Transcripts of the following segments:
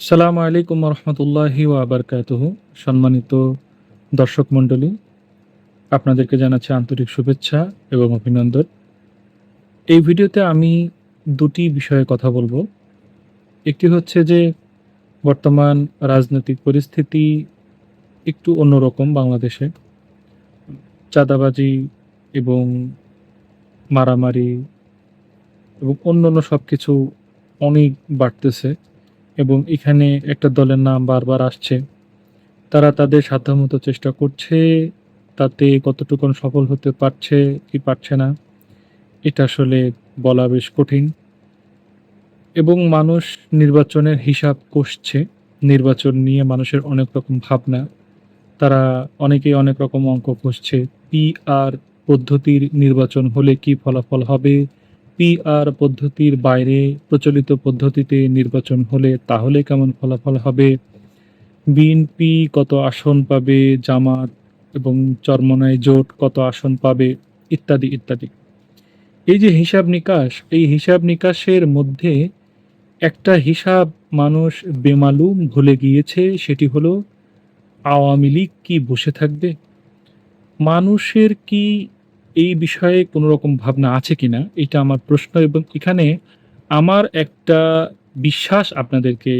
সালামু আলাইকুম রহমতুল্লাহি ওয়াবারকাতুহ। সম্মানিত দর্শক মণ্ডলী, আপনাদেরকে জানাচ্ছি আন্তরিক শুভেচ্ছা এবং অভিনন্দন। এই ভিডিওতে আমি দুটি বিষয়ে কথা বলব। একটি হচ্ছে যে, বর্তমান রাজনৈতিক পরিস্থিতি একটু অন্যরকম বাংলাদেশে। চাঁদাবাজি এবং মারামারি এবং অন্যান্য সব কিছু অনেক বাড়তেছে। এবং এখানে একটা দলের নাম বারবার আসছে। তারা তাদের সাধ্যমতো চেষ্টা করছে, তাতে কতটুকুন সফল হতে পারছে কি পারছে না, এটা আসলে বলা বেশ কঠিন। এবং মানুষ নির্বাচনের হিসাব কষছে, নির্বাচন নিয়ে মানুষের অনেক রকম ভাবনা। তারা অনেকেই অনেক রকম অঙ্ক কষছে পি আর পদ্ধতির নির্বাচন হলে কি ফলাফল হবে পিআর পদ্ধতির বাইরে প্রচলিত পদ্ধতিতে নির্বাচন হলে তাহলে কেমন ফলাফল হবে? বিএনপি কত আসন পাবে? জামাত এবং চরমনায় জোট কত আসন পাবে? ইত্যাদি ইত্যাদি। এই যে হিসাব নিকাশ, এই হিসাব নিকাশের মধ্যে একটা হিসাব মানুষ বেমালুম ভুলে গিয়েছে, সেটি হলো আওয়ামী লীগ কি বসে থাকবে? মানুষের কি এই বিষয়ে কোনো রকম ভাবনা আছে কিনা, এটা আমার প্রশ্ন এবং এখানে আমার একটা বিশ্বাস আপনাদেরকে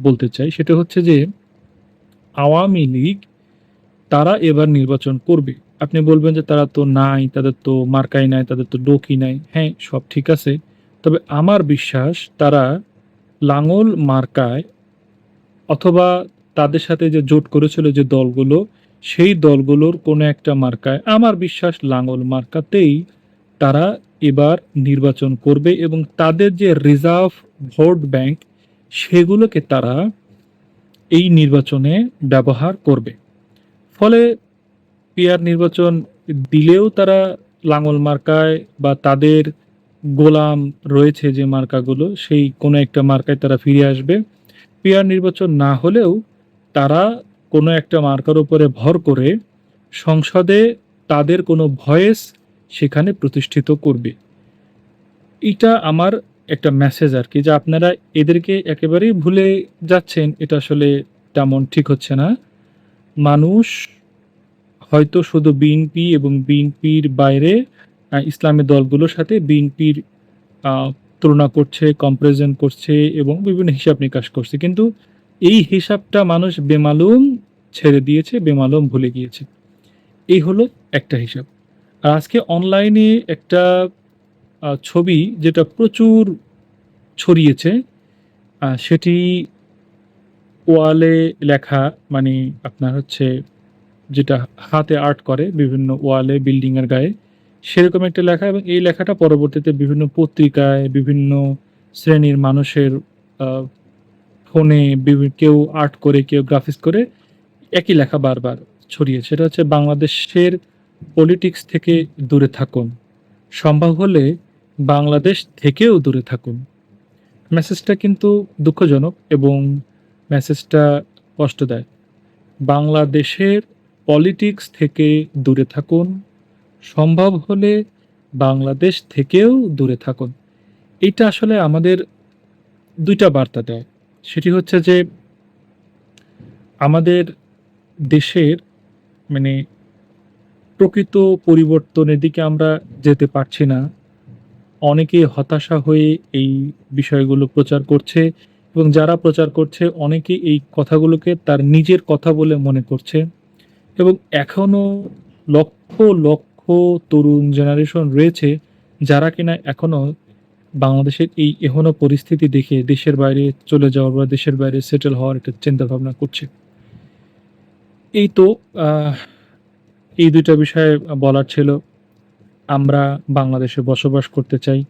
বলতে চাই। সেটা হচ্ছে যে, আওয়ামী লীগ তারা এবার নির্বাচন করবে। আপনি বলবেন যে তারা তো নাই, তাদের তো মার্কাই নাই, তাদের তো লোকই নাই। হ্যাঁ সব ঠিক আছে। তবে আমার বিশ্বাস তারা লাঙল মার্কায় অথবা তাদের সাথে যে জোট করেছিল যে দলগুলো, সেই দলগুলোর কোনো একটা মার্কায়, আমার বিশ্বাস লাঙল মার্কাতেই তারা এবার নির্বাচন করবে এবং তাদের যে রিজার্ভ ভোট ব্যাংক, সেগুলোকে তারা এই নির্বাচনে ব্যবহার করবে। ফলে পিয়ার নির্বাচন দিলেও তারা লাঙল মার্কায় বা তাদের গোলাম রয়েছে যে মার্কাগুলো, সেই কোনো একটা মার্কায় তারা ফিরে আসবে। পিয়ার নির্বাচন না হলেও তারা কোনো একটা মার্কার উপরে ভর করে সংসদে তাদের কোনো ভয়েস সেখানে প্রতিষ্ঠিত করবে। এটা আমার একটা মেসেজ আর কি, যে আপনারা এদেরকে একেবারেই ভুলে যাচ্ছেন, এটা আসলে তেমন ঠিক হচ্ছে না। মানুষ হয়তো শুধু বিএনপি এবং বিএনপির বাইরে ইসলামী দলগুলোর সাথে বিএনপির তুলনা করছে কম্পারিজন করছে এবং বিভিন্ন হিসাব নিকাশ করছে। কিন্তু এই হিসাবটা মানুষ বেমালুম ছেড়ে দিয়েছে, বেমালুম ভুলে গিয়েছে। এই হলো একটা হিসাব। আর আজকে অনলাইনে একটা ছবি যেটা প্রচুর ছড়িয়েছে সেটি ওয়ালে লেখা মানে আপনার হচ্ছে যেটা হাতে আর্ট করে বিভিন্ন ওয়ালে বিল্ডিং এর গায়ে, সেরকম একটা লেখা এবং এই লেখাটা পরবর্তীতে বিভিন্ন পত্রিকায় বিভিন্ন শ্রেণির মানুষের ফোনে কেউ আর্ট করে, কেউ গ্রাফিক্স করে একই লেখা বারবার ছড়িয়ে। সেটা হচ্ছে বাংলাদেশের পলিটিক্স থেকে দূরে থাকুন। সম্ভব হলে বাংলাদেশ থেকেও দূরে থাকুন। মেসেজটা কিন্তু দুঃখজনক এবং মেসেজটা কষ্ট দেয় বাংলাদেশের পলিটিক্স থেকে দূরে থাকুন। সম্ভব হলে বাংলাদেশ থেকেও দূরে থাকুন। এটা আসলে আমাদের দুইটা বার্তা দেয়। সেটি হচ্ছে যে আমাদের দেশের মানে প্রকৃত পরিবর্তনের দিকে আমরা যেতে পারছি না। অনেকে হতাশা হয়ে এই বিষয়গুলো প্রচার করছে এবং যারা প্রচার করছে, অনেকে এই কথাগুলোকে তার নিজের কথা বলে মনে করছে এবং এখনও লক্ষ লক্ষ তরুণ জেনারেশন রয়েছে যারা কিনা এখনও বাংলাদেশের এই এখনও পরিস্থিতি দেখে দেশের বাইরে চলে যাওয়ার বা দেশের বাইরে সেটেল হওয়ার একটা চিন্তা ভাবনা করছে। এই তো এই দুইটা বিষয়ে বলার ছিল। আমরা বাংলাদেশে বসবাস করতে চাই।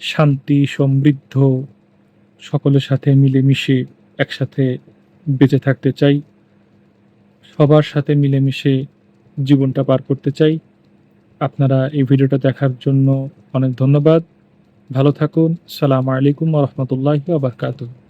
শান্তি, সমৃদ্ধ, সকলের সাথে মিলেমিশে একসাথে বেঁচে থাকতে চাই। সবার সাথে মিলেমিশে জীবনটা পার করতে চাই। আপনারা এই ভিডিওটা দেখার জন্য অনেক ধন্যবাদ। ভালো থাকুন। সালাম আলাইকুম রহমতুল্লাহ আবরকাতুহ